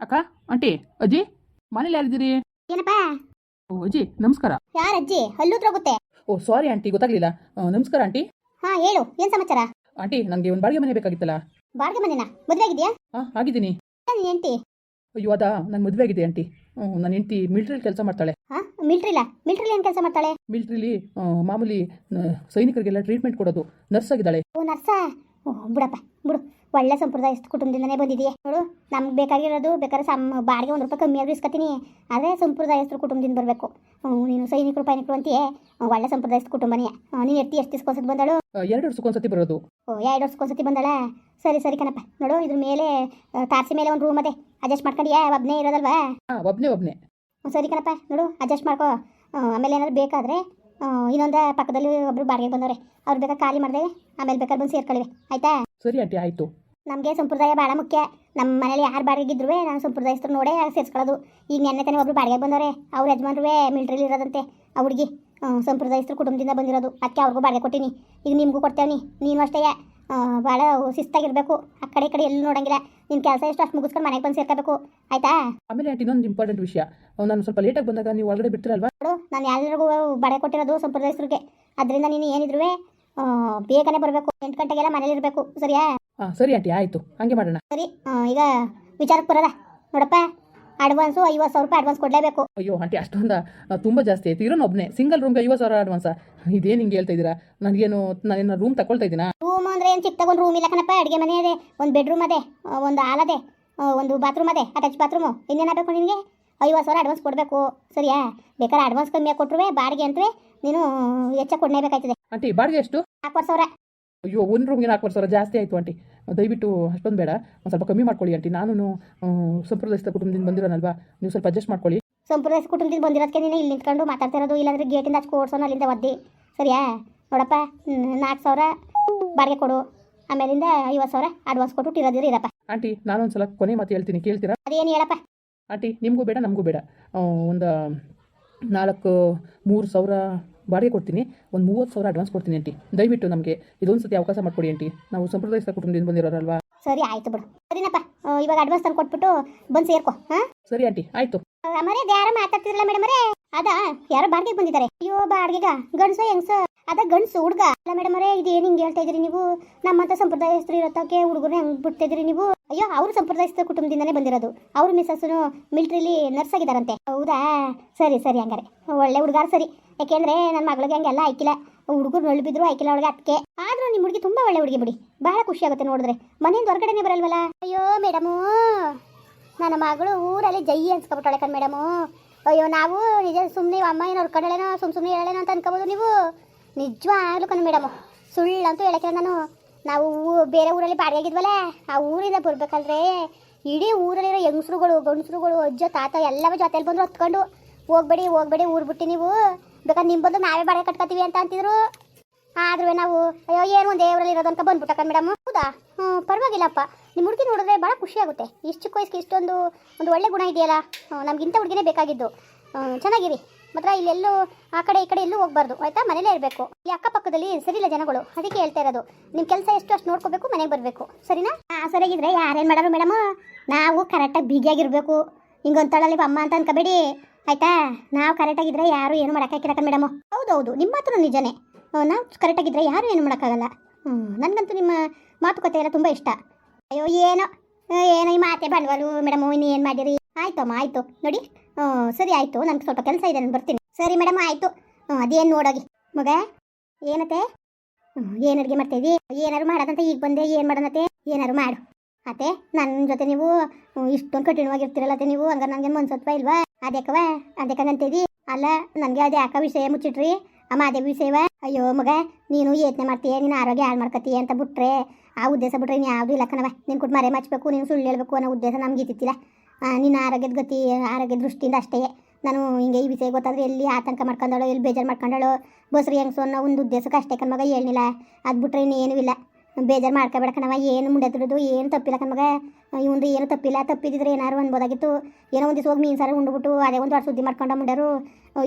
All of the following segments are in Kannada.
ಅಕ್ಕ ಆಂಟಿ ಅಜ್ಜಿ ಮನೇಲಿ ಯಾರಿದ್ದೀರಿ? ಏನಪ್ಪ? ಓ ಅಜ್ಜಿ ನಮಸ್ಕಾರ. ಯಾರ ಅಜ್ಜಿ? ಹಲ್ಲೂತ್ರ ಹೋಗುತ್ತೆ. ಓ ಸಾರಿ ಆಂಟಿ ಗೊತ್ತಾಗ್ಲಿಲ್ಲ. ಆ, ನಮಸ್ಕಾರ ಆಂಟಿ. ಹಾ ಹೇಳು ಏನ್ ಸಮಾಚಾರ? ಆಂಟಿ ನನಗೆ ಒಂದು ಬಾಡಿಗೆ ಮನೆ ಬೇಕಾಗಿತ್ತಲ್ಲ. ಬಾಡಿಗೆ ಮನೆನಾ? ಮದ್ವೆ ಆಗಿದ್ಯಾ? ಹಾಂ ಆಗಿದ್ದೀನಿ. ನೀನ್ ಹೆಂಡತಿ? ಅಯ್ಯೋ ಅದಾ ನನ್ ಮದುವೆ ಆಗಿದೆ ಆಂಟಿ. ನನ್ನ ಹೆಂಡತಿ ಮಿಲ್ಟ್ರಿಲಿ ಕೆಲಸ ಮಾಡ್ತಾಳೆ. ಹಾ ಮಿಲ್ಟ್ರಿಲ? ಮಿಲ್ಟ್ರಿಲಿ ಏನ್ ಕೆಲಸ ಮಾಡ್ತಾಳೆ? ಮಿಲ್ಟ್ರಿಲಿ ಮಾಮೂಲಿ ಆ, ಸೈನಿಕರಿಗೆಲ್ಲ ಟ್ರೀಟ್ಮೆಂಟ್ ಕೊಡೋದು. ನರ್ಸ್ ಆಗಿದ್ದಾಳೆ. ಓ ನರ್ಸ? ಓ ಬಿಡಪ್ಪ ಬಿಡು. ಒಳ್ಳೆ ಸಂಪ್ರದಾಯಸ್ಥ ಕುಟುಂಬದಿಂದನೇ ಬಂದಿದೆಯೇ. ನೋಡು ನಮ್ಗೆ ಬೇಕಾಗಿರೋದು ಬೇಕಾದ್ರೆ ಸಮ್ ಬಾಡಿಗೆ ಒಂದು ರೂಪಾಯಿ ಕಮ್ಮಿ ಆದರೂ ಇಸ್ಕೊತೀನಿ. ಆದರೆ ಸಂಪ್ರದಾಯಸ್ಥರು ಕುಟುಂಬದಿಂದ ಬರಬೇಕು. ನೀನು ಸೈನಿಕರು ರೂಪಾಯಿ ಅಂತೀಯೇ? ಅಂತೀಯ ಒಳ್ಳೆ ಸಂಪ್ರದಾಯಸ್ಥ ಕುಟುಂಬನೇ. ನೀನು ಎತ್ತಿ ಎಷ್ಟು ದಿಸ್ಕೊಂಡ್ಸತಿ ಬಂದಳು? ಎರಡು ವರ್ಷಕ್ಕೊಂದ್ಸತಿ ಬರೋದು. ಓ ಎರಡು ವರ್ಷಕ್ಕೊಂದ್ಸತಿ ಬಂದಳ? ಸರಿ ಸರಿ ಕಣಪ್ಪ. ನೋಡು ಇದ್ರ ಮೇಲೆ ತಾರಸಿ ಮೇಲೆ ಒಂದು ರೂಮ್ ಅದೇ. ಅಡ್ಜಸ್ಟ್ ಮಾಡ್ಕೊಂಡಿಯಾ? ಒಬ್ಬನೇ ಇರೋದಲ್ವಾ? ಒಬ್ಬನೇ ಒಬ್ಬನೇ ಸರಿ ಕಣಪ್ಪ. ನೋಡು ಅಡ್ಜಸ್ಟ್ ಮಾಡ್ಕೋ. ಆಮೇಲೆ ಏನಾದ್ರು ಬೇಕಾದ್ರೆ ಇನ್ನೊಂದ ಪಕ್ಕದಲ್ಲಿ ಒಬ್ರು ಬಾಡಿಗೆ ಬಂದವ್ರೆ. ಅವ್ರು ಬೇಕಾದ್ರೆ ಖಾಲಿ ಮಾಡಿದೆ ಆಮೇಲೆ ಬೇಕಾದ್ರೆ ಬಂದು ಸೇರ್ಕೊಳ್ಳಿವೆ ಆಯ್ತಾ? ಸರಿ ಆಂಟಿ ಆಯಿತು. ನಮಗೆ ಸಂಪ್ರದಾಯ ಭಾಳ ಮುಖ್ಯ. ನಮ್ಮ ಮನೇಲಿ ಯಾರು ಬಾಡಿಗೆಗಿದ್ರು ನಾನು ಸಂಪ್ರದಾಯಸ್ಥರು ನೋಡೇ ಸೇರಿಸ್ಕೊಳ್ಳೋದು. ಈಗ ನೆನ್ನೆ ತಾನೇ ಒಬ್ರು ಬಾಡಿಗೆ ಬಂದವ್ರೆ. ಅವ್ರ ಯಜಮಾನ್ರು ಮಿಲ್ಟ್ರಿಲಿ ಇರೋದಂತೆ. ಆ ಹುಡುಗಿ ಸಂಪ್ರದಾಯಸ್ಥರು ಕುಟುಂಬದಿಂದ ಬಂದಿರೋದು. ಅದಕ್ಕೆ ಅವ್ರಿಗೂ ಬಾಡಿಗೆ ಕೊಟ್ಟಿನಿ. ಈಗ ನಿಮಗೂ ಕೊಡ್ತೇವೆ ನೀನು ಅಷ್ಟೇ ಭಾಳ ಶಿಸ್ತಾಗಿರಬೇಕು. ಆ ಕಡೆ ಈ ಕಡೆ ಎಲ್ಲೂ ನೋಡಂಗಿಲ್ಲ. ನಿನ್ನ ಕೆಲಸ ಎಷ್ಟು ಅಷ್ಟು ಮುಗಿಸ್ಕೊಂಡು ಮನೆಗೆ ಬಂದು ಸೇರ್ಕೋಬೇಕು. ಆಯ್ತಾ? ಆಮೇಲೆ ಆಂಟಿ ಇನ್ನೊಂದು ಇಂಪಾರ್ಟೆಂಟ್ ವಿಷಯ. ನಾನು ಸ್ವಲ್ಪ ಲೇಟಾಗಿ ಬಂದಾಗ ನೀವು ಒಳಗಡೆ ಬಿಡ್ತಿರಲ್ವಾ? ನೋಡು ನಾನು ಎಲ್ಲರಿಗೂ ಬಾಡಿಗೆ ಕೊಟ್ಟಿರೋದು ಸಂಪ್ರದಾಯಸ್ಥರಿಗೆ. ಅದರಿಂದ ನೀನು ಏನಿದ್ರು ಬೇಗನೆ ಬರಬೇಕು. ಎಂಟು ಗಂಟೆಗೆಲ್ಲ ಮನೇಲಿ ಇರಬೇಕು ಸರಿಯಾ? ಹಾಂ ಸರಿ ಆಂಟಿ ಆಯಿತು. ಹಾಗೆ ಮಾಡೋಣ. ಸರಿ ಈಗ ವಿಚಾರಕ್ಕೆ ಬರೋದ? ನೋಡಪ್ಪ ಅಡ್ವಾನ್ಸು ಐವತ್ತು ಸಾವಿರ ರೂಪಾಯಿ ಅಡ್ವಾನ್ಸ್ ಕೊಡಲೇಬೇಕು. ಅಯ್ಯೋ ಆಂಟಿ ಅಷ್ಟೊಂದ ತುಂಬ ಜಾಸ್ತಿ ಆಯ್ತು. ಇರೋನು ಒಬ್ಬನೇ ಸಿಂಗಲ್ ರೂಮ್ಗೆ ಐವತ್ತು ಸಾವಿರ ಅಡ್ವಾನ್ಸ್ ಇದೇನು ಹಿಂಗೆ ಹೇಳ್ತಾ ಇದ್ದೀರಾ? ನನಗೇನು ನಾನೇನು ರೂಮ್ ತಗೊಳ್ತಾ ಇದ್ದೀನಾ? ರೂಮ್ ಅಂದ್ರೆ ಏನು ಚಿಕ್ಕ ತಗೊಂಡು ರೂಮ್ ಇಲ್ಲ ಕಣಪ್ಪ ಅಡುಗೆ ಮನೆ ಇದೆ ಒಂದು ಬೆಡ್ರೂಮ್ ಅದೇ ಒಂದು ಹಾಲ್ ಅದೇ ಒಂದು ಬಾತ್ರೂಮ್ ಅದೇ ಅಟ್ಯಾಚ್ ಬಾತ್ರೂಮು ಇನ್ನೇನಾಗಬೇಕು ನಿನಗೆ? ಐವತ್ತು ಸಾವಿರ ಅಡ್ವಾನ್ಸ್ ಕೊಡಬೇಕು. ಸರಿಯಾ? ಬೇಕಾದ್ರೆ ಅಡ್ವಾನ್ಸ್ ಕಮ್ಮಿಯಾಗಿ ಕೊಟ್ಟರುವೆ ಬಾಡಿಗೆ ಅಂತವೇ ನೀನು ಹೆಚ್ಚಾಗಿ ಕೊಡಲೇಬೇಕಾಯ್ತದೆ. ಆಂಟಿ ಬಾಡಿಗೆ ಎಷ್ಟು? ನಾಲ್ಕು ಸಾವಿರ. ಅಯ್ಯೋ ಒಂದು ರೂಮ್ಗೆ ನಾಲ್ಕು ಸಾವಿರ ಜಾಸ್ತಿ ಆಯಿತು ಆಂಟಿ ದಯವಿಟ್ಟು ಅಷ್ಟೊಂದು ಬೇಡ. ಒಂದು ಸ್ವಲ್ಪ ಕಮ್ಮಿ ಮಾಡ್ಕೊಳ್ಳಿ ಆಂಟಿ ನಾನು ಸಂಪ್ರದಾಯಸ್ಥ ಕುಟುಂಬದಿಂದ ಬಂದಿರೋನಲ್ವಾ? ನೀವು ಸ್ವಲ್ಪ ಅಡ್ಜಸ್ಟ್ ಮಾಡ್ಕೊಳ್ಳಿ. ಸಂಪ್ರದಾಯ ಕುಟುಂಬದಿಂದ ಬಂದಿರೋದಕ್ಕೆ ನೀನು ಇಲ್ಲಿ ನಿಂತ್ಕೊಂಡು ಮಾತಾಡ್ತಿರೋದು ಇಲ್ಲಾಂದ್ರೆ ಗೇಟಿಂದ ಅಷ್ಟು ಓಡಿಸೋನು ಅಲ್ಲಿಂದ ಒದ್ದಿ. ಸರಿಯಾ? ನೋಡಪ್ಪ ನಾಲ್ಕು ಸಾವಿರ ಬಾಡಿಗೆ ಕೊಡು. ಆಮೇಲಿಂದ ಐವತ್ತು ಸಾವಿರ ಅಡ್ವಾನ್ಸ್ ಕೊಟ್ಟು ಇರೋದಿರ ಇರಪ್ಪ. ಆಂಟಿ ನಾನೊಂದು ಸಲ ಕೊನೆ ಮಾತು ಹೇಳ್ತೀನಿ ಕೇಳ್ತೀರಾ? ಅದೇನು ಹೇಳಪ್ಪ? ಆಂಟಿ ನಿಮಗೂ ಬೇಡ ನಮಗೂ ಬೇಡ. ಒಂದು ನಾಲ್ಕು ಮೂರು ಸಾವಿರ ಬಾಡಿಗೆ ಕೊಡ್ತೀನಿ. ಒಂದು ಮೂವತ್ತು ಸಾವಿರ ಅಡ್ವಾನ್ಸ್ ಕೊಡ್ತೀನಿ ಅಂಟಿ ದಯವಿಟ್ಟು ನಮಗೆ ಇದೊಂದು ಸತಿ ಅವಕಾಶ ಮಾಡಿಕೊಡಿ ಅಂಟಿ ನಾವು ಸಂಪ್ರದಾಯಸ್ಥ ಕುಟುಂಬದಿಂದ ಬಂದಿರೋರಲ್ವಾ? ಸರಿ ಆಯ್ತು ಬಿಡು. ಸರಿನಪ್ಪ. ಇವಾಗ ಅಡ್ವಾನ್ಸ್ ತಂದು ಕೊಟ್ಬಿಟ್ಟು ಬಂದು ಸೇರ್ಕೊ ಹಾಂ? ಸರಿ ಆಂಟಿ ಆಯ್ತು. ಮರೇ ಯಾರು ಮಾತಾಡ್ತಿರಲ್ಲ ಮೇಡಮ್ ಅದ ಯಾರೋ ಬಾಡಿಗೆ ಬಂದಿದ್ದಾರೆ. ಅಯ್ಯೋ ಬಾಡಿಗೆಗ? ಗಂಡಸ ಹೆಂಗ್ಸ? ಅದ ಗಂಡ್ಸು ಹುಡ್ಗ. ಅಲ್ಲ ಮೇಡಮ್ ಅವರೇ, ಇದು ಏನು ಹಿಂಗೆ ಹೇಳ್ತಾ ಇದ್ರಿ ನೀವು? ನಮ್ಮಂತ ಸಂಪ್ರದಾಯಸ್ಥರು ಇರೋತಕ್ಕೆ ಹುಡುಗರು ಹೆಂಗ್ ಬಿಡ್ತಿದ್ರಿ ನೀವು? ಅಯ್ಯೋ, ಅವ್ರ ಸಂಪ್ರದಾಯಸ್ಥ ಕುಟುಂಬದಿಂದನೇ ಬಂದಿರೋದು. ಅವ್ರ ಮಿಸ್ಸಸ್ನು ಮಿಲಿಟ್ರಿಲಿ ನರ್ಸ್ ಆಗಿದಾರಂತೆ ಹೌದಾ? ಸರಿ ಸರಿ ಹಂಗಾರೆ. ಒಳ್ಳೆ ಹುಡುಗಾರ ಸರಿ. ಯಾಕೆಂದ್ರೆ ನನ್ನ ಮಗಳಿಗೆ ಹಂಗೆಲ್ಲ ಆಯ್ಕಿಲ್ಲ. ಹುಡುಗರು ನಳ್ಳು ಬಿದ್ರು ಆಯ್ಕಿಲ್ಲ ಅವಳಿಗೆ ಅದಕ್ಕೆ ಆದ್ರೂ ನಿಮ್ಮ ಹುಡುಗಿ ತುಂಬಾ ಒಳ್ಳೆ ಹುಡುಗಿ ಬಿಡಿ. ಬಹಳ ಖುಷಿ ಆಗುತ್ತೆ ನೋಡಿದ್ರೆ. ಮನೆಯಿಂದ ಹೊರಗಡೆನೆ ಬರಲ್ವಲ್ಲ? ಅಯ್ಯೋ ಮೇಡಮು ನನ್ನ ಮಗಳು ಊರಲ್ಲಿ ಜೈ ಅನ್ಸ್ಕೊಬಿಟ್ಟಾಳೆ ಕಣ್ ಮೇಡಮು ಅಯ್ಯೋ, ನಾವು ನಿಜ ಸುಮ್ಮನೆ ಅಮ್ಮ ಏನೋ ಹೊರ್ಕೊಂಡಳೇನೋ ಸುಮ್ ಸುಮ್ಮನೆ ಹೇಳೇನೋ ಅಂತ ಅನ್ಕೋಬೋದು ನೀವು. ನಿಜವಾಗ್ಲೂ ಕಣ್ ಮೇಡಮು. ಸುಳ್ಳಂತೂ ಹೇಳಕ್ಕೆ ನಾನು. ನಾವು ಬೇರೆ ಊರಲ್ಲಿ ಬಾಡಿಗೆ ಆಗಿದ್ವಲ್ಲ ಆ ಊರಿಂದ ಬರ್ಬೇಕಾದ್ರೆ ಇಡೀ ಊರಲ್ಲಿರೋ ಹೆಂಗಸ್ರುಗಳು, ಗಂಡಸ್ರುಗಳು, ಅಜ್ಜ, ತಾತ ಎಲ್ಲವೂ ಜೊತೆಯಲ್ಲಿ ಬಂದರು ಹತ್ಕೊಂಡು, ಹೋಗ್ಬೇಡಿ ಹೋಗ್ಬೇಡಿ ಊರು ಬಿಟ್ಟು ನೀವು. ಬೇಕಾದ್ರೆ ನಿಮ್ಮ ಬಂದು ನಾವೇ ಬಾಡಿಗೆ ಕಟ್ಕೋತೀವಿ ಅಂತ ಅಂತಿದ್ರು. ಆದ್ರೂ ನಾವು, ಅಯ್ಯೋ, ಏನು ಒಂದು ದೇವರಲ್ಲಿ ಅಂತ ಬಂದ್ಬಿಟ್ಟಕ್ಕ ಮೇಡಮ್. ಹೌದಾ? ಹ್ಞೂ ಪರವಾಗಿಲ್ಲಪ್ಪ. ನಿಮ್ಮ ಹುಡುಗಿ ನೋಡಿದ್ರೆ ಭಾಳ ಖುಷಿ ಆಗುತ್ತೆ. ಇಷ್ಟು ಚಿಕ್ಕ ವಯಸ್ಸಿಗೆ ಇಷ್ಟೊಂದು, ಒಂದು ಒಳ್ಳೆ ಗುಣ ಇದೆಯಲ್ಲ? ನಮ್ಗಿಂತ ಹುಡುಗಿನೇ ಬೇಕಾಗಿದ್ದು. ಚೆನ್ನಾಗಿರಿ. ಮಾತ್ರ ಇಲ್ಲೆಲ್ಲೂ, ಆ ಕಡೆ ಈ ಕಡೆ ಎಲ್ಲೂ ಹೋಗ್ಬಾರ್ದು, ಆಯ್ತಾ? ಮನೇಲೇ ಇರಬೇಕು. ಈ ಅಕ್ಕಪಕ್ಕದಲ್ಲಿ ಸರಿಯಿಲ್ಲ ಜನಗಳು, ಅದಕ್ಕೆ ಹೇಳ್ತಾ ಇರೋದು. ನಿಮ್ಮ ಕೆಲಸ ಎಷ್ಟು ಅಷ್ಟು ನೋಡ್ಕೋಬೇಕು, ಮನೆಗೆ ಬರಬೇಕು. ಸರಿನಾ? ಹಾಂ, ಸರಿಯಾಗಿದ್ರೆ ಯಾರೇನು ಮಾಡೋರು ಮೇಡಮ್? ನಾವು ಕರೆಕ್ಟಾಗಿ ಬಿಗಿಯಾಗಿರ್ಬೇಕು ಹಿಂಗೊಂತಳಲ್ಲಿ ಅಮ್ಮ ಅಂತ ಅನ್ಕೋಬೇಡಿ. ಆಯ್ತಾ? ನಾವು ಕರೆಕ್ಟಾಗಿದ್ರೆ ಯಾರು ಏನು ಮಾಡೋಕ್ಕಾಗಿರಕ್ಕ ಮೇಡಮ್? ಹೌದೌದು, ನಿಮ್ಮ ಹತ್ರ ನಿಜನೇ. ನಾವು ಕರೆಕ್ಟಾಗಿದ್ರೆ ಯಾರು ಏನು ಮಾಡೋಕ್ಕಾಗಲ್ಲ. ಹ್ಞೂ ನನಗಂತೂ ನಿಮ್ಮ ಮಾತುಕತೆ ಎಲ್ಲ ತುಂಬ ಇಷ್ಟ. ಅಯ್ಯೋ, ಏನೋ ಏನೋ ಈ ಮಾತೆ ಬಂಡವಾಳು ಮೇಡಮ್, ಇನ್ನೇನು ಮಾಡಿರಿ? ಆಯ್ತಮ್ಮ, ಆಯಿತು. ನೋಡಿ ಸರಿ ಆಯಿತು ನನಗೆ ಸ್ವಲ್ಪ ಕೆಲಸ ಇದೆ ನಾನು ಬರ್ತೀನಿ. ಸರಿ ಮೇಡಮ್ ಆಯಿತು. ಅದೇನು ನೋಡೋಗಿ. ಮಗ ಏನತ್ತೆ? ಏನು ಅಡುಗೆ ಮಾಡ್ತಾಯಿದ್ದಿ ಏನಾರು ಮಾಡೋದಂತ ಈಗ ಬಂದೆ ಏನು ಮಾಡೋಣತ್ತೆ? ಏನಾರು ಮಾಡು. ಅತ್ತೆ ನನ್ನ ಜೊತೆ ನೀವು ಇಷ್ಟೊಂದು ಕಠಿಣವಾಗಿರ್ತೀರಲ್ಲ ಅತ್ತೆ ನೀವು ಹಂಗಾರೆ ನನಗೆ ಮನ್ಸತ್ವ ಇಲ್ವಾ? ಅದ್ಯಾಕವ? ಅದ್ಯಾಕಂಗಂತಿದಿ ಅಲ್ಲ ನನಗೆ ಅದು ಯಾಕ ವಿಷಯ ಮುಚ್ಚಿಟ್ರಿ? ಅಮ್ಮ ಅದೇ ವಿಷಯವ? ಅಯ್ಯೋ ಮಗ ನೀನು ಯೋಚನೆ ಮಾಡ್ತೀಯ? ನೀನು ಆರೋಗ್ಯ ಹಾಳು ಮಾಡ್ಕೊತೀಯ ಅಂತ ಬಿಟ್ರೆ? ಆ ಉದ್ದೇಶ ಬಿಟ್ರೆ ಇನ್ನು ಯಾವುದೂ ಇಲ್ಲ ಕಣವ ನೀನು ಕೊಟ್ಟು ಮರೆ ಮಚ್ಚಬೇಕು ನೀನು ಸುಳ್ಳು ಹೇಳ್ಬೇಕು ಅನ್ನೋ ಉದ್ದೇಶ ನಮ್ಗೆ ಇದ್ದಿತ್ತಿಲ್ಲ. ಆ, ನಿನ್ನ ಆರೋಗ್ಯದ ಗತಿ, ಆರೋಗ್ಯ ದೃಷ್ಟಿಯಿಂದ ಅಷ್ಟೇ. ನಾನು ಹಿಂಗೆ ಈ ವಿಷಯ ಗೊತ್ತಾದ್ರೆ ಎಲ್ಲಿ ಆತಂಕ ಮಾಡ್ಕೊಂಡಳು, ಎಲ್ಲಿ ಬೇಜಾರು ಮಾಡ್ಕೊಂಡಳು, ಬಸ್ರಿ ಹೆಂಗ್ಸು ಅನ್ನೋ ಒಂದು ಉದ್ದೇಶಕ್ಕೆ ಅಷ್ಟೇ ಕಣ್ಮಗ ಹೇಳಿಲ್ಲ ಅದು ಬಿಟ್ರೆ ಇನ್ನೇನೂ ಇಲ್ಲ. ಬೇಜಾರು ಮಾಡ್ಕೊಬೇಡ ಏನು ಮುಂಡೆದ್ರದು ಏನು ತಪ್ಪಿಲ್ಲ ಕಣ್ಮಗ ಇವಂದು ಏನು ತಪ್ಪಿಲ್ಲ ತಪ್ಪಿದ್ರೆ ಏನಾರು ಅನ್ಬೋದಾಗಿತ್ತು. ಏನೋ ಒಂದು ದಿವಸ ಹೋಗಿ ಮೀನು ಸಾರು ಉಂಡ್ಬಿಟ್ಟು, ಅದೇ ಒಂದು ವಾರ ಸುದ್ದಿ ಮಾಡ್ಕೊಂಡು ಮುಂಡರು.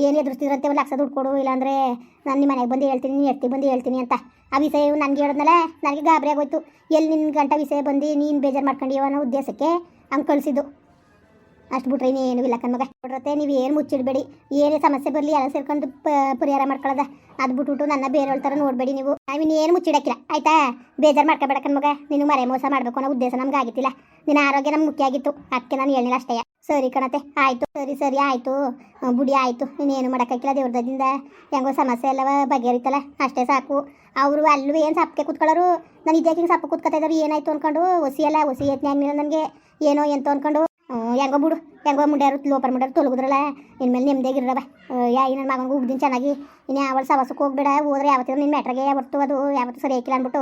ಏನು ಎದುರಿಸ್ತಿದ್ರಂತೆ ಒಂದು ಲಕ್ಷ ದುಡ್ಡು ಕೊಡು, ಇಲ್ಲಾಂದ್ರೆ ನಾನು ನಿಮ್ಮ ಮನೆಗೆ ಬಂದು ಹೇಳ್ತೀನಿ, ನೀನು ಎತ್ತಿ ಬಂದು ಹೇಳ್ತೀನಿ ಅಂತ. ಆ ವಿಷಯ ನನಗೆ ಹೇಳಿದ್ನಲ್ಲ, ನನಗೆ ಗಾಬರಿ ಆಗೋಯ್ತು. ಎಲ್ಲಿ ನಿನ್ನ ಗಂಟ ವಿಷಯ ಬಂದು ನೀನು ಬೇಜಾರು ಮಾಡ್ಕೊಂಡಿವ ಅನ್ನೋ ಉದ್ದೇಶಕ್ಕೆ ಹಂಗೆ ಕಳಿಸಿದ್ದು. ಅಷ್ಟು ಬಿಟ್ರೆ ಇನ್ನೇನು ಇಲ್ಲ ಕಣ್ಮಗ ಬಿಡ್ರತ್ತೆ ನೀವು ಏನು ಮುಚ್ಚಿಡಬೇಡಿ. ಏನೇ ಸಮಸ್ಯೆ ಬರಲಿ ಎಲ್ಲ ಸೇರ್ಕೊಂಡು ಪರಿಹಾರ ಮಾಡ್ಕೊಳ್ಳೋದ ಅದು ಬಿಟ್ಬಿಟ್ಟು ನನ್ನ ಬೇರೆಯವ್ರ ಥರ ನೋಡಬೇಡಿ ನೀವು. ನಾವು ಏನು ಮುಚ್ಚಿಡಕ್ಕಿಲ್ಲ. ಆಯ್ತಾ? ಬೇಜಾರು ಮಾಡ್ಕೋಬೇಡ ಕಣ್ಮಗ ನೀನು ಮರೆ ಮೋಸ ಮಾಡಬೇಕು ಅನ್ನೋ ಉದ್ದೇಶ ನಮ್ಗೆ ಆಗಿತ್ತಿಲ್ಲ. ನಿನ್ನ ಆರೋಗ್ಯ ನಮ್ಗೆ ಮುಖ್ಯ ಆಗಿತ್ತು. ಅದಕ್ಕೆ ನಾನು ಹೇಳಿಲ್ಲ ಅಷ್ಟೇ. ಸರಿ ಕಣತೆ. ಆಯಿತು. ಸರಿ ಸರಿ ಆಯಿತು. ಬುಡಿ ಆಯಿತು. ಇನ್ನೇನು ಮಾಡೋಕ್ಕಾಗಿಲ್ಲ ದೇವ್ರದಿಂದ ಹೆಂಗೋ ಸಮಸ್ಯೆ ಎಲ್ಲವ ಬಗೆಹರಿತಲ್ಲ ಅಷ್ಟೇ ಸಾಕು. ಅವರು ಅಲ್ಲೂ ಏನು ಸಪ್ಪಕ್ಕೆ ಕೂತ್ಕೊಳ್ಳೋರು? ನಾನು ಇದ್ಯಾಕೆ ಹಿಂಗೆ ಸಪ್ಪ ಕೂತ್ಕೊತಾ ಇದ್ದಾರೆ ಏನಾಯ್ತು ಅನ್ಕೊಂಡು? ಒಸಿ ಅಲ್ಲ ಒಸಿ ಯತ್ನ ಆಗಲಿಲ್ಲ ನನಗೆ. ಏನೋ ಎಂತ ಅನ್ಕೊಂಡು ಹ್ಮ್, ಹೆಂಗೋ ಬಿಡು, ಹೆಂಗೋ ಮುಂಡ್ಯಾರು, ಲೋಪರ್ ಮುಂಡ್ಯಾರು ತೊಲಗುದ್ರಲ್ಲ. ಇನ್ಮೇಲೆ ನೆಮ್ಮದಿಯಾಗಿರವ ಯಾ ನನ್ನ ಮಗನಿಗೆ ಉಗ್ದಿನ ಚೆನ್ನಾಗಿ. ಇನ್ನು ಯಾವ ಸವಸಕ್ಕೆ ಹೋಗ್ಬೇಡ, ಹೋದ್ರೆ ಯಾವತ್ತಿದ್ರು ನಿನ್ನ ಮ್ಯಾಟ್ರಿಗೆ ಬರ್ತು ಅದು, ಯಾವತ್ತು ಸರಿ ಹಾಕಿಲ್ಲ ಅಂದ್ಬಿಟ್ಟು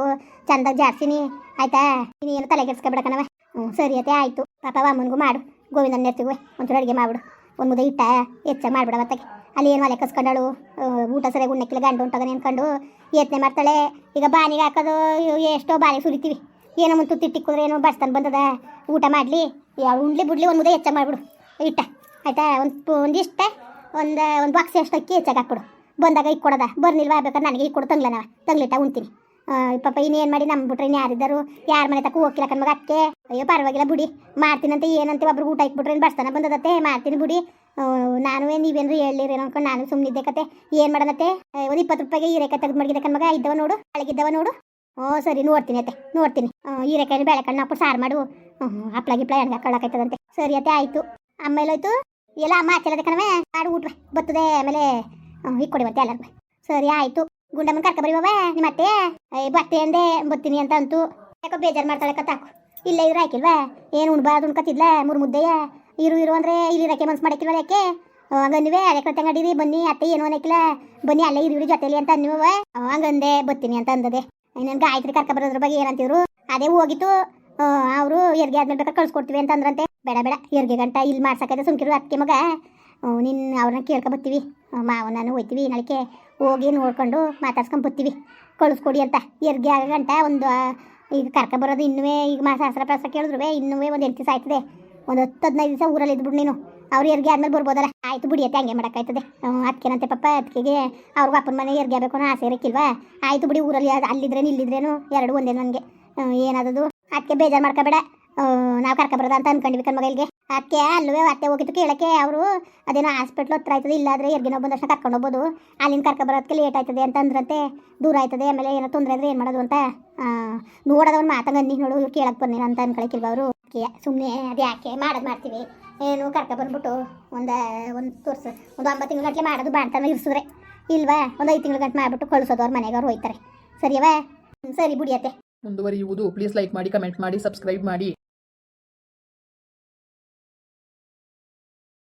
ಚಂದಾಗಿ ಜಾಡ್ಸಿನಿ ಆಯ್ತಾ? ನೀನು ತಲೆ ಕೆಡ್ಸ್ಕೊಬೇಡಕನವ ಹ್ಞೂ ಸರಿ ಅತ್ತೆ, ಆಯಿತು. ಪಾಪ ಅಮ್ಮನಿಗೂ ಮಾಡು. ಗೋವಿಂದನ ನೆರ್ತಿಗುವೆ ಒಂಚೂರು ಅಡುಗೆ ಮಾಡ್ಬಿಡು. ಒಂದು ಮುದ್ದೆ ಇಟ್ಟ, ಹೆಚ್ಚಾಗಿ ಮಾಡ್ಬಿಡ ಮತ್ತೆ ಅಲ್ಲಿ ಏನು ಮಲೆ ಕಸ್ಕೊಂಡಳು? ಊಟ ಸರಿಯಾಗಿ ಉಣ್ಣಕ್ಕಿಲ್ಲ, ಗಂಡು ಉಂಟಾಗನೆ ನೆನ್ಕೊಂಡು ಯತ್ನೆ ಮಾಡ್ತಾಳೆ. ಈಗ ಬಾನಿಗೆ ಹಾಕೋದು, ಎಷ್ಟೋ ಬಾನಿಗೆ ಸುರಿತೀವಿ. ಏನೋ ಒಂದು ತುತ್ತಿ ಟಿಕ್ಕಿದ್ರೆ ಏನೋ ಬಸ್ತಾನೆ ಬಂದದ? ಊಟ ಮಾಡಲಿ. ಯಾವ ಉಂಡ್ಲಿ ಬಿಡ್ಲಿ ಒಂದು ಮುದ್ದೆ ಹೆಚ್ಚ ಮಾಡ್ಬಿಡು. ಇಟ್ಟ. ಆಯ್ತಾ? ಒಂದು ಒಂದಿಷ್ಟ ಒಂದು ಒಂದು ಬಾಕ್ಸ್ ಎಷ್ಟು ಅಕ್ಕಿ ಹೆಚ್ಚಾಗಿ ಹಾಕ್ಬಿಡು. ಬಂದಾಗ ಇಕ್ಕೊಡದ ಬರ್ನಿಲ್ವಾ? ಬೇಕಾದ್ರೆ ನನಗೆ ಇಕ್ಕೋತಂಗಲ್ಲ ನಾವು. ತಂಗ್ಲಿಟ್ಟ ಉಣ್ತೀನಿ. ಆ, ಪಾಪ ಇನ್ನೇನು ಮಾಡಿ ನಮ್ಮ ಬಿಟ್ರೆ ಇನ್ನು ಯಾರಿದ್ದಾರು? ಯಾರ ಮನೆ ತಕ್ಕ ಹೋಗಿಲ್ಲ ಕಣ್ಮಗ ಅದಕ್ಕೆ ಅಯ್ಯೋ ಪರವಾಗಿಲ್ಲ ಬುಡಿ. ಮಾಡ್ತೀನಂತೆ ಏನಂತೆ ಒಬ್ರು ಊಟ ಇಕ್ಬಿಟ್ರೆ ಏನು ಬಂದದತ್ತೆ. ಮಾಡ್ತೀನಿ ಬಿಡಿ. ನಾನು ಏನು ನೀವೇನು ಹೇಳಿರೇನು ಅನ್ಕೊಂಡು ನಾನು ಸುಮ್ಮನಿದ್ದೆ ಕತೆ. ಏನು ಮಾಡೋಣತ್ತೆ? ಒಂದು ಇಪ್ಪತ್ತು ರೂಪಾಯಿಗೆ ಹೀರೆಕಾಯಿ ತೆಗೆದು ಮಡಗಿದೆ ಕಣ್ಮಗ ಇದ್ದವ ನೋಡು. ಅಳಗಿದ್ದವ ನೋಡು. ಹ್ಞೂ ಸರಿ, ನೋಡ್ತೀನಿ ಅತ್ತೆ, ನೋಡ್ತೀನಿ. ಹೀರೆಕಾಯಿ ಬೆಳೆಕಣ್ಣು ಹಾಕ್ಬಿಟ್ಟು ಸಾರು ಮಾಡು. ಹ್ಞೂ ಹಪ್ಳ ಗಿಪ್ಳ ಎಣ್ಣೆ ಸರಿ ಅತ್ತೆ, ಆಯಿತು. ಆಮೇಲೆ ಹೋಯ್ತು. ಎಲ್ಲ ಅಮ್ಮ ಹಾಕಿಲ್ಲದೆ ಕಣವೆ ಮಾಡು ಊಟ ಬರ್ತದೆ ಆಮೇಲೆ ಇಕ್ಕೊಡಿ ಮತ್ತೆ ಎಲ್ಲರೂ ಸರಿ, ಆಯಿತು. ಗುಂಡಮ್ಮನ ಕರ್ಕ ಬಾಬಾ ನಿಮ್ಮ ಅತ್ತೆ? ಏ, ಬತ್ತೆ ಅಂದೆ, ಬತ್ತೀನಿ ಅಂತ ಅಂತು. ಯಾಕೋ ಬೇಜಾರು ಮಾಡ್ತಾಳೆ ಕತ್ತಾಕು ಇಲ್ಲ ಇದ್ರೆ ಹಾಕಿಲ್ವಾ? ಏನು ಉಣ್ಬಾರ್ದು ಉಣ್ಕತ್ತಿದ್ಲ ಮೂರು ಮುದ್ದೆಯ? ಇರು ಇರು ಅಂದ್ರೆ ಇಲ್ಲಿ ರಕ್ಕೆ ಮನ್ಸು ಮಾಡಕ್ಕಿಲ್ವ ಯಾಕೆ? ಹಂಗಂದಿವೆ ಅದಕ್ಕೆ ತಂಗಡಿರಿ, ಬನ್ನಿ, ಅತ್ತೆ ಏನು ಅನ್ನಕ್ಕಿಲ್ಲ ಬನ್ನಿ, ಅಲ್ಲೇ ಇರು ಇರು, ಜೊತೆಲಿ ಅಂತ ಅನ್ನಿವ ಹಂಗಂದೆ ಬರ್ತೀನಿ ಅಂತ ಅಂದದೆ. ಇನ್ನೇನು ಗಾಯತ್ರಿ ಕರ್ಕ ಬರೋದ್ರ ಬಗ್ಗೆ ಏನಂತಿದ್ರು? ಅದೇ ಹೋಗಿತ್ತು. ಅವರು ಹೆರಿಗೆ ಆದ್ಮೇಲೆ ಬೇಕಾದ್ರೆ ಕಳ್ಸ್ಕೊಡ್ತೀವಿ ಅಂತ ಅಂದ್ರಂತೆ ಬೇಡ ಬೇಡ, ಹೆರಿಗೆ ಗಂಟ ಇಲ್ಲಿ ಮಾಡ್ಸಕ್ಕೆ ಸುಮ್ಕಿರು. ಅದಕ್ಕೆ ಮಗ ನಿನ್ನ ಅವ್ರನ್ನ ಕೇಳ್ಕೊ ಬರ್ತೀವಿ ಮಾವ ಹೋಯ್ತೀವಿ. ನಳಿಕೆ ಹೋಗಿ ನೋಡ್ಕೊಂಡು ಮಾತಾಡ್ಸ್ಕೊಂಡ್ ಬರ್ತೀವಿ ಕಳಿಸ್ಕೊಡಿ ಅಂತ. ಹೆರಿಗೆ ಆಗ ಗಂಟ ಒಂದು ಈಗ ಕರ್ಕ ಬರೋದು ಇನ್ನೂ ಈಗ ಮಾ ಶಾಸ್ತ್ರ ಪ್ರಾಸ್ತ್ರ ಕೇಳಿದ್ರು ಇನ್ನೂ ಒಂದು ಎಂಟು ದಿವಸ ಆಯ್ತದೆ. ಒಂದು ಹತ್ತು ಹದಿನೈದು ದಿವಸ ಊರಲ್ಲಿ ಇದ್ಬಿಡು ನೀನು. ಅವ್ರು ಎರ್ಗೆ ಆದ್ಮೇಲೆ ಬರ್ಬೋದಲ್ಲ? ಆಯ್ತು ಬಿಡಿಯತ್ತೆ ಹಂಗೆ ಮಾಡೋಕ್ಕಾಯ್ತದೆ. ಅದಕ್ಕೇನಂತೆ ಪಪ್ಪ ಅದಕ್ಕೆ ಅವ್ರಿಗೂ ಅಪ್ಪನ ಮನೆ ಎರ್ಗೆ ಆಗಬೇಕು ಅನ್ನೋ ಆಸೆ ಇರಕ್ಕಿಲ್ವಾ ಆಯ್ತು ಬಿಡಿ ಊರಲ್ಲಿ ಅಲ್ಲಿದ್ರೇನು, ಇಲ್ಲಿದ್ರೇನು, ಎರಡು ಒಂದೇ ನನಗೆ. ಏನಾದದು ಅದಕ್ಕೆ ಬೇಜಾರು ಮಾಡ್ಕೋಬೇಡ. ನಾವು ಕರ್ಕ ಬರೋದ ಅಂತ ಅನ್ಕೊಂಡಿವಿ ಕಣ್ಮಗಳಿಗೆ ಅದಕ್ಕೆ ಅಲ್ಲವೇ ಅತ್ತೆ ಹೋಗಿತ್ತು ಕೇಳಕ್ಕೆ ಅವರು ಅದೇನೋ ಹಾಸ್ಪಿಟ್ಲ್ ಹತ್ರ ಆಯ್ತದೆ, ಇಲ್ಲಾದ್ರೆ ಎರ್ಗಿನ ಬಂದಷ್ಟು ಕರ್ಕೊಂಡು ಹೋಗ್ಬೋದು. ಅಲ್ಲಿಂದ ಕರ್ಕ ಬರೋದಕ್ಕೆ ಲೇಟ್ ಆಯ್ತದೆ ಅಂತ ಅಂದ್ರಂತೆ, ದೂರ ಆಯ್ತದೆ, ಆಮೇಲೆ ಏನೋ ತೊಂದರೆ ಆದ್ರೆ ಏನು ಮಾಡೋದು ಅಂತ. ನೋಡೋದವ್ನು ಮಾತಂಗನ್ನಿ ನೋಡು, ಇವ್ರು ಕೇಳಕ್ಕೆ ಬಂದಿರ ಅಂತ ಅನ್ಕೊಳಕ್ಕಿಲ್ವ ಅವರು? ಸುಮ್ಮನೆ ಅದು ಯಾಕೆ ಮಾಡೋದು ಮಾಡ್ತೀವಿ. ಏನು ಕರ್ಕ ಬಂದ್ಬಿಟ್ಟು ಒಂದು ಒಂದು ತೋರ್ಸು, ಒಂದು ಒಂಬತ್ತು ತಿಂಗಳ ಗಂಟಲೆ ಮಾಡೋದು ಬಾಣ್ತನ ಇರಿಸಿದ್ರೆ. ಇಲ್ವಾ? ಒಂದು ಐದು ತಿಂಗಳ ಗಂಟೆ ಮಾಡಿಬಿಟ್ಟು ಕಳಿಸೋದು ಅವ್ರ ಮನೆಗವ್ರು ಹೋಯ್ತಾರೆ. ಸರಿಯವಾ? ಸರಿ ಬಿಡಿಯತ್ತೆ ಮುಂದುವರಿಯುವುದು. ಪ್ಲೀಸ್ ಲೈಕ್ ಮಾಡಿ ಕಮೆಂಟ್ ಮಾಡಿ ಸಬ್ಸ್ಕ್ರೈಬ್ ಮಾಡಿ.